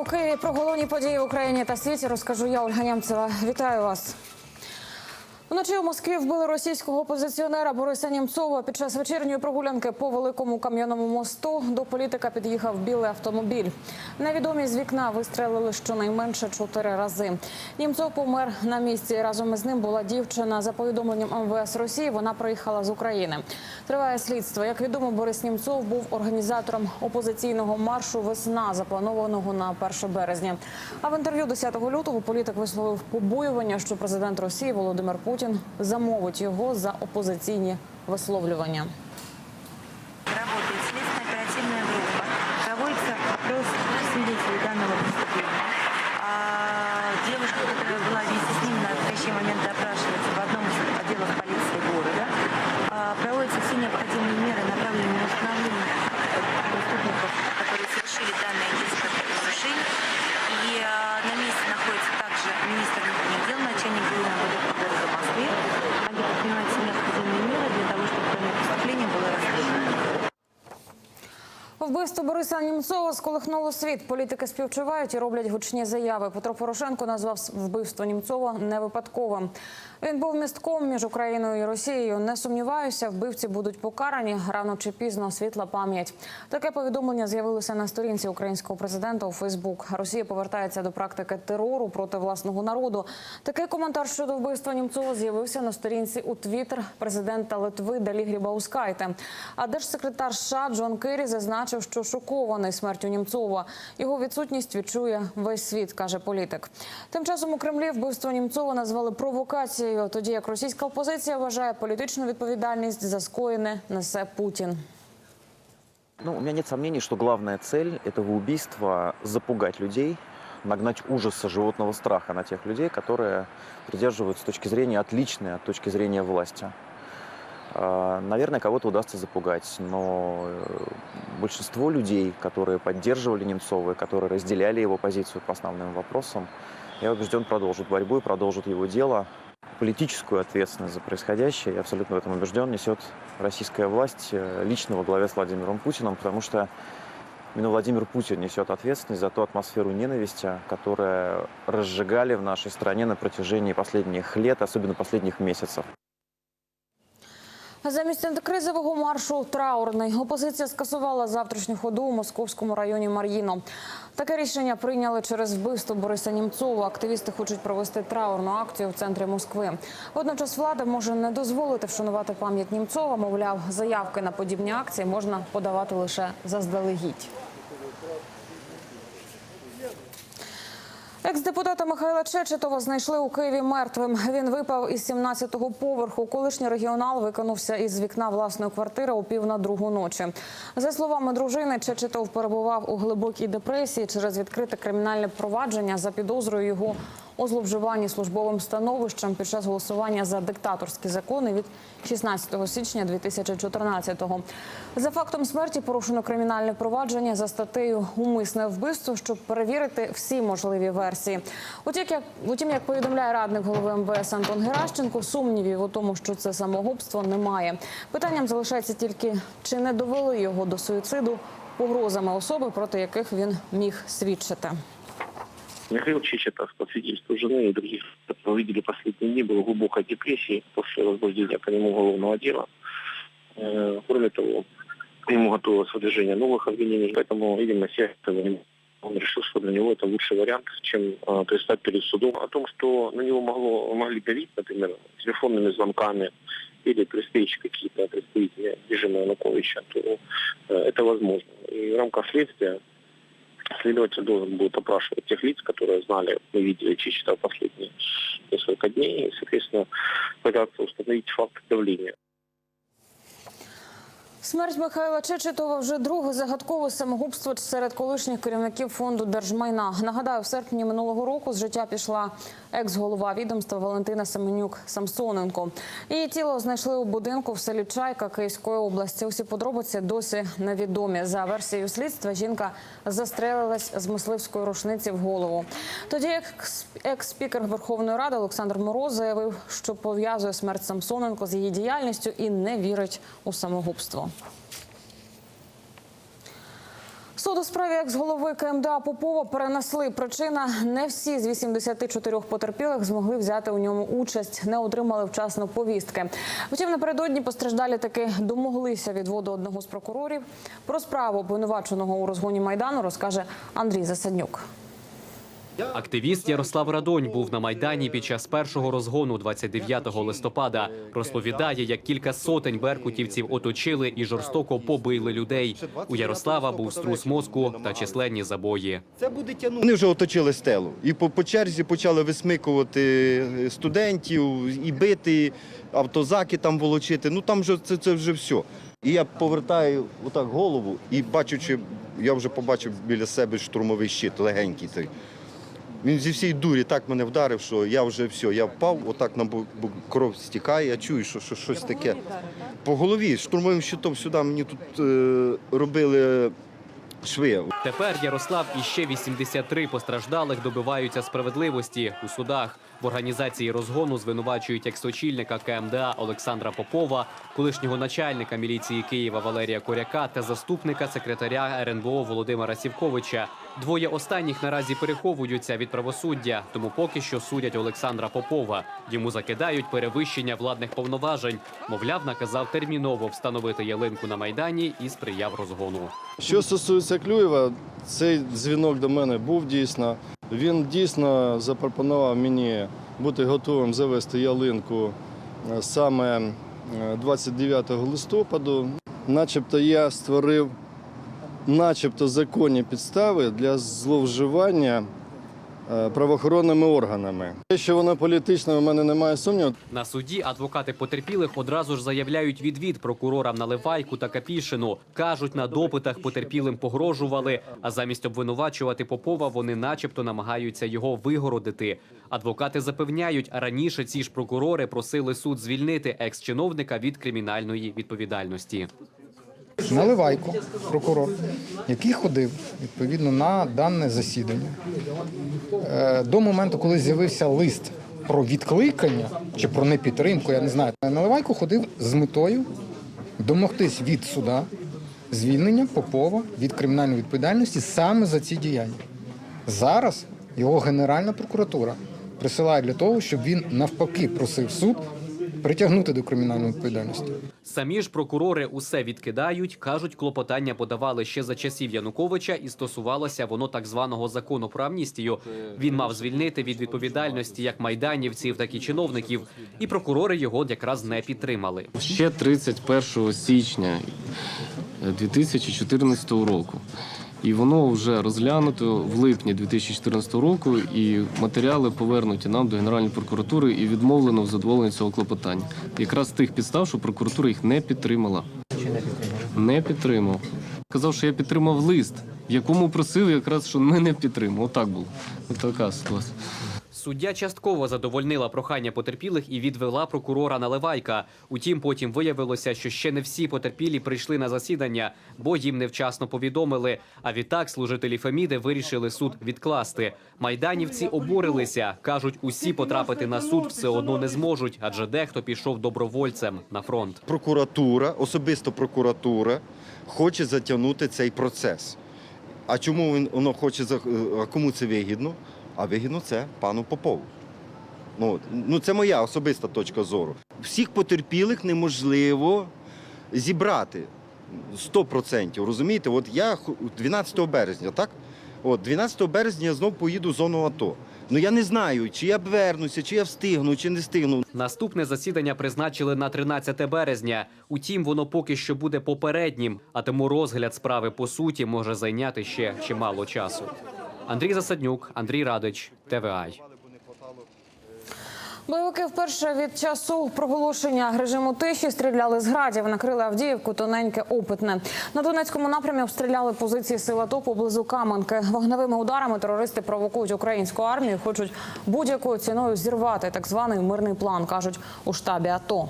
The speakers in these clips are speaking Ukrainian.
у Києві про головні події в Україні та світі розкажу я, Ольга Нямцева. Вітаю вас. Вночі у Москві вбили російського опозиціонера Бориса Німцова. Під час вечірньої прогулянки по великому кам'яному мосту до політика під'їхав білий автомобіль. Невідомі з вікна вистрелили щонайменше чотири рази. Німцов помер на місці. Разом із ним була дівчина. За повідомленням МВС Росії, вона приїхала з України. Триває слідство. Як відомо, Борис Німцов був організатором опозиційного маршу Весна, запланованого на 1 березня. А в інтерв'ю 10 лютого політик висловив побоювання, що президент Росії Володимир Путін замовить його за опозиційні висловлювання. Вбивство Бориса Німцова сколихнуло світ. Політики співчувають і роблять гучні заяви. Петро Порошенко назвав вбивство Німцова невипадковим. Він був містком між Україною і Росією. Не сумніваюся, вбивці будуть покарані рано чи пізно. Світла пам'ять. Таке повідомлення з'явилося на сторінці українського президента у Фейсбук. Росія повертається до практики терору проти власного народу. Такий коментар щодо вбивства Німцова з'явився на сторінці у Твіттер президента Литви Далі Грібаускайте. А держсекретар США Джон Керрі зазначив, що шокований смертю Німцова. Його відсутність відчує весь світ, каже політик. Тим часом у Кремлі вбивство Німцова назвали провокацією, тоді як російська опозиція вважає політичну відповідальність за скоєне несе Путін. Ну, у меня нет сомнений, что главная цель этого убийства – запугать людей, нагнать ужаса животного страха на тех людей, которые придерживаются точки зрения отличной от точки зрения власти. А, Наверное, кого-то удастся запугать, но э, большинство людей, которые поддерживали Немцова, и которые разделяли его позицию по основным вопросам, я убежден, продолжат борьбу и продолжат его дело. Политическую ответственность за происходящее, я абсолютно в этом убежден, несет российская власть э, лично во главе с Владимиром Путиным, потому что именно Владимир Путин несет ответственность за ту атмосферу ненависти, которую разжигали в нашей стране на протяжении последних лет, особенно последних месяцев. Замість антикризового маршу траурний опозиція скасувала завтрашню ходу у московському районі Мар'їно. Таке рішення прийняли через вбивство Бориса Німцова. Активісти хочуть провести траурну акцію в центрі Москви. Водночас влада може не дозволити вшанувати пам'ять Німцова. Мовляв, заявки на подібні акції можна подавати лише заздалегідь. Екс-депутата Михайла Чечетова знайшли у Києві мертвим. Він випав із 17-го поверху. Колишній регіонал виконувся із вікна власної квартири у пів на другу ночі. За словами дружини, Чечетов перебував у глибокій депресії через відкрите кримінальне провадження за підозрою його у зловживанні службовим становищем під час голосування за диктаторські закони від 16 січня 2014-го. За фактом смерті порушено кримінальне провадження за статтею Умисне вбивство, щоб перевірити всі можливі версії. Утім, як утім, як повідомляє радник голови МВС Антон Геращенко, сумнівів у тому, що це самогубство, немає. Питанням залишається тільки чи не довели його до суїциду погрозами особи, проти яких він міг свідчити. Михаил Чечетов, по свидетельству жены и других, которые видели последние дни, был в глубокой депрессии после возбуждения по нему уголовного дела. Э, Кроме того, к нему готовилось выдвижение новых обвинений, поэтому, видимо, сердце он решил, что для него это лучший вариант, чем э, предстать перед судом. О том, что на него могло, могли давить, например, телефонными звонками или встрече какие-то представители режима Януковича, то э, это возможно. И в рамках следствия Следователь должен будет опрашивать тех лиц, которые знали, мы видели Чичета последние несколько дней, и, соответственно, пытаться установить факт давления. Смерть Михайла Чечетова вже друге загадкове самогубство серед колишніх керівників фонду держмайна. Нагадаю, в серпні минулого року з життя пішла екс-голова відомства Валентина Семенюк Самсоненко. Її тіло знайшли у будинку в селі Чайка Київської області. Усі подробиці досі невідомі. За версією слідства, жінка застрелилась з мисливської рушниці в голову. Тоді екс-спікер Верховної Ради Олександр Мороз заявив, що пов'язує смерть Самсоненко з її діяльністю і не вірить у самогубство. Суд у справі екс-голови КМДА Попова перенесли. Причина не всі з 84 потерпілих змогли взяти у ньому участь, не отримали вчасно повістки. Втім, напередодні постраждалі таки домоглися відводу одного з прокурорів. Про справу обвинуваченого у розгоні майдану розкаже Андрій Засаднюк. Активіст Ярослав Радонь був на майдані під час першого розгону 29 листопада. Розповідає, як кілька сотень беркутівців оточили і жорстоко побили людей. У Ярослава був струс мозку та численні забої. Вони вже оточили стелу. І по, по черзі почали висмикувати е, студентів, і бити, автозаки там волочити. Ну там вже це, це вже все. І я повертаю отак голову і бачучи, я вже побачив біля себе штурмовий щит, легенький цей. Він зі всієї дурі так мене вдарив, що я вже все, я впав, отак на бок, кров стікає, я чую, що, що щось таке. По голові штурмовим щитом сюди мені тут е, робили шви. Тепер Ярослав і ще 83 постраждалих добиваються справедливості у судах. В організації розгону звинувачують екс-очільника КМДА Олександра Попова, колишнього начальника міліції Києва Валерія Коряка та заступника секретаря РНБО Володимира Сівковича. Двоє останніх наразі переховуються від правосуддя, тому поки що судять Олександра Попова. Йому закидають перевищення владних повноважень. Мовляв, наказав терміново встановити ялинку на майдані і сприяв розгону. Що стосується Клюєва, цей дзвінок до мене був дійсно. Він дійсно запропонував мені бути готовим завести ялинку е, саме е, 29 листопаду. Начебто я створив начебто законні підстави для зловживання е, правоохоронними органами. Те, що воно політичне, у мене немає сумніву. На суді адвокати потерпілих одразу ж заявляють відвід прокурорам Наливайку та Капішину. Кажуть, на допитах потерпілим погрожували, а замість обвинувачувати Попова вони начебто намагаються його вигородити. Адвокати запевняють, раніше ці ж прокурори просили суд звільнити екс-чиновника від кримінальної відповідальності. Наливайко, прокурор, який ходив відповідно на дане засідання. Е, До моменту, коли з'явився лист про відкликання чи про непідтримку, я не знаю. Наливайко ходив з метою домогтись від суда звільнення Попова від кримінальної відповідальності саме за ці діяння. Зараз його Генеральна прокуратура присилає для того, щоб він навпаки просив суд притягнути до кримінальної відповідальності. Самі ж прокурори усе відкидають. кажуть, клопотання подавали ще за часів Януковича, і стосувалося воно так званого закону про амністію. Він мав звільнити від відповідальності як майданівців, так і чиновників. І прокурори його якраз не підтримали. ще 31 січня 2014 року. І воно вже розглянуто в липні 2014 року, і матеріали повернуті нам до Генеральної прокуратури і відмовлено в задоволенні цього клопотання. Якраз з тих підстав, що прокуратура їх не підтримала. Чи не підтримала? Не підтримав. Казав, що я підтримав лист, в якому просив якраз, що мене підтримав. Отак було. Отака така ситуація. Суддя частково задовольнила прохання потерпілих і відвела прокурора Наливайка. Утім, потім виявилося, що ще не всі потерпілі прийшли на засідання, бо їм невчасно повідомили. А відтак служителі Феміди вирішили суд відкласти. Майданівці обурилися. кажуть, усі потрапити на суд все одно не зможуть, адже дехто пішов добровольцем на фронт. Прокуратура, особисто прокуратура, хоче затягнути цей процес. А чому воно хоче за- а кому це вигідно? А вигідно це пану Попову. Ну, ну це моя особиста точка зору. Всіх потерпілих неможливо зібрати 100%. Розумієте, от я ху- 12 березня, так? От 12 березня я знов поїду в зону АТО. Ну я не знаю, чи я б вернуся, чи я встигну, чи не встигну. Наступне засідання призначили на 13 березня. Утім, воно поки що буде попереднім, а тому розгляд справи по суті може зайняти ще чимало часу. Андрій Засаднюк, Андрій Радич, ТВАЙ. Бойовики вперше від часу проголошення режиму тиші стріляли з градів, накрили Авдіївку, тоненьке опитне. На Донецькому напрямі обстріляли позиції сил АТО поблизу Каменки. Вогневими ударами терористи провокують українську армію, хочуть будь-якою ціною зірвати так званий мирний план, кажуть у штабі АТО.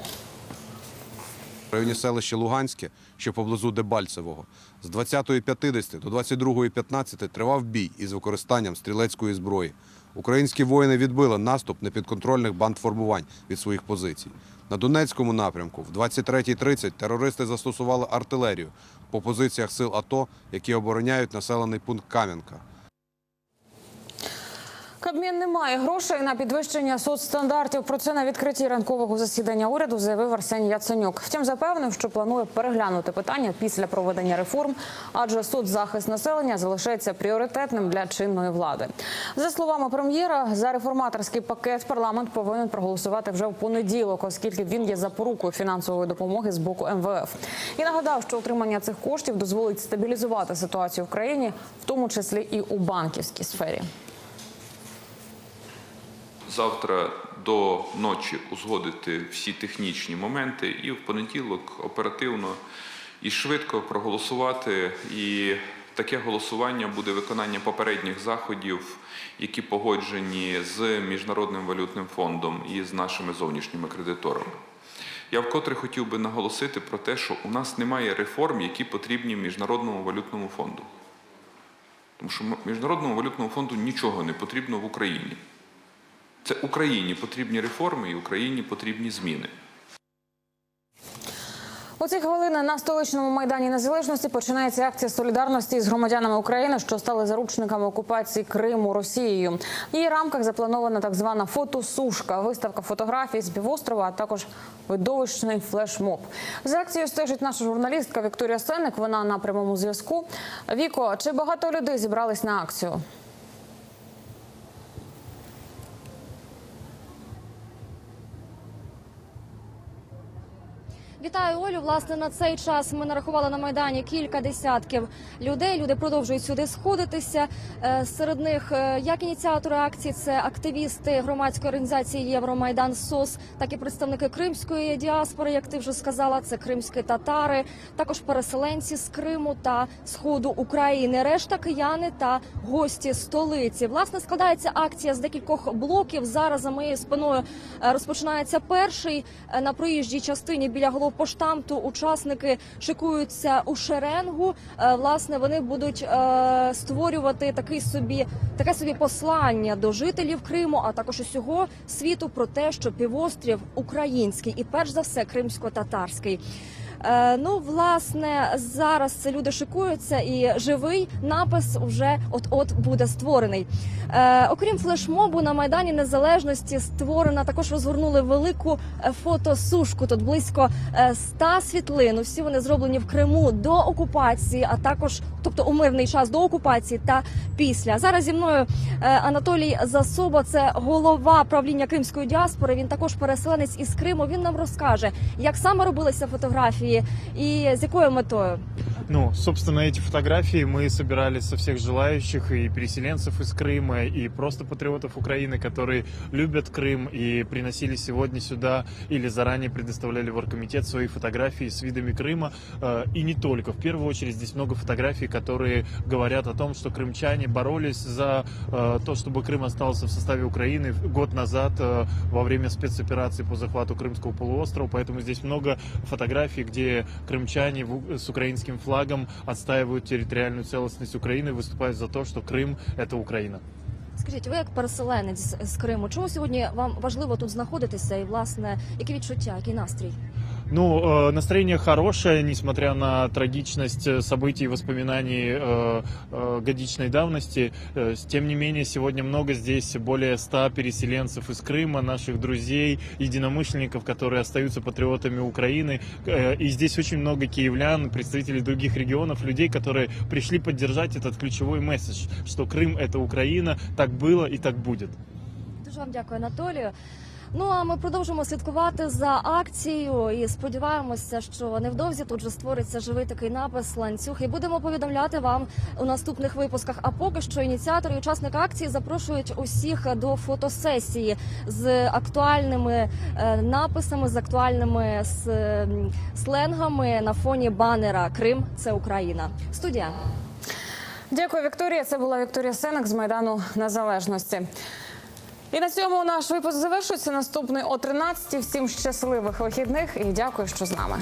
Районі селища Луганське, що поблизу Дебальцевого. З 20.50 до 22.15 тривав бій із використанням стрілецької зброї. Українські воїни відбили наступ непідконтрольних бандформувань від своїх позицій. На Донецькому напрямку в 23.30 терористи застосували артилерію по позиціях сил АТО, які обороняють населений пункт Кам'янка. Кабмін не має грошей на підвищення соцстандартів. Про це на відкритті ранкового засідання уряду заявив Арсеній Яценюк. Втім, запевнив, що планує переглянути питання після проведення реформ, адже соцзахист населення залишається пріоритетним для чинної влади. За словами прем'єра, за реформаторський пакет парламент повинен проголосувати вже в понеділок, оскільки він є запорукою фінансової допомоги з боку МВФ. І нагадав, що отримання цих коштів дозволить стабілізувати ситуацію в країні, в тому числі і у банківській сфері. Завтра до ночі узгодити всі технічні моменти і в понеділок оперативно і швидко проголосувати. І таке голосування буде виконання попередніх заходів, які погоджені з Міжнародним валютним фондом і з нашими зовнішніми кредиторами. Я вкотре хотів би наголосити про те, що у нас немає реформ, які потрібні Міжнародному валютному фонду. Тому що Міжнародному валютному фонду нічого не потрібно в Україні. Це Україні потрібні реформи і Україні потрібні зміни. У ці хвилини на столичному майдані незалежності починається акція солідарності з громадянами України, що стали заручниками окупації Криму Росією. В її рамках запланована так звана фотосушка, виставка фотографій з півострова, а також видовищний флешмоб. За акцією стежить наша журналістка Вікторія Сеник. Вона на прямому зв'язку. Віко, чи багато людей зібрались на акцію? Вітаю, Олю. Власне, на цей час ми нарахували на майдані кілька десятків людей. Люди продовжують сюди сходитися. Е, Серед них е, як ініціатори акції, це активісти громадської організації Євромайдан СОС, так і представники кримської діаспори, як ти вже сказала, це кримські татари, також переселенці з Криму та сходу України. Решта кияни та гості столиці. Власне складається акція з декількох блоків. Зараз за моєю спиною е, розпочинається перший на проїжджій частині біля головпоштамту. Учасники шикуються у шеренгу. Е, Власне, вони будуть е, створювати такий собі таке собі послання до жителів Криму, а також усього світу про те, що півострів український і перш за все кримсько-татарський. Е, ну, власне, зараз люди шикуються, і живий напис вже от-от буде створений. Е, окрім флешмобу на майдані Незалежності створена також розгорнули велику е, фотосушку. Тут близько 100 світлин. Усі вони зроблені в Криму до окупації, а також, тобто у мирний час до окупації та після. Зараз зі мною Анатолій Засоба, це голова правління кримської діаспори. Він також переселенець із Криму. Він нам розкаже, як саме робилися фотографії і з якою метою. Ну, собственно, эти фотографии мы собирали со всех желающих и переселенцев из Крыма, и просто патриотов Украины, которые любят Крым и приносили сегодня сюда или заранее предоставляли в оргкомитет свои фотографии с видами Крыма. Э, И не только. В первую очередь здесь много фотографий, которые говорят о том, что крымчане боролись за э, то, чтобы Крым остался в составе Украины год назад э, во время спецоперации по захвату Крымского полуострова. Поэтому здесь много фотографий, где крымчане с украинским флагом отстаивают территориальную целостность Украины, выступают за то, что Крым – это Украина. Скажіть, ви як переселенець з- з Криму, чому сьогодні вам важливо тут знаходитися і власне які відчуття, який настрій? Ну, э, настроение хорошее, несмотря на трагичность э, событий и воспоминаний э, э, годичной давности. Э, Тем не менее, сегодня много здесь, более ста переселенцев из Крыма, наших друзей, единомышленников, которые остаются патриотами Украины. Э, И здесь очень много киевлян, представителей других регионов, людей, которые пришли поддержать этот ключевой месседж, что Крым – это Украина, так было и так будет. Дуже вам дякую, Анатолію. Ну а ми продовжимо слідкувати за акцією і сподіваємося, що невдовзі тут же створиться живий такий напис ланцюг. І будемо повідомляти вам у наступних випусках. А поки що ініціатори і учасники акції запрошують усіх до фотосесії з актуальними е, написами, з актуальними сленгами на фоні банера Крим це Україна. Студія. Дякую, Вікторія. Це була Вікторія Сенек з Майдану Незалежності. І на цьому наш випуск завершується. Наступний о 13 Всім щасливих вихідних і дякую, що з нами.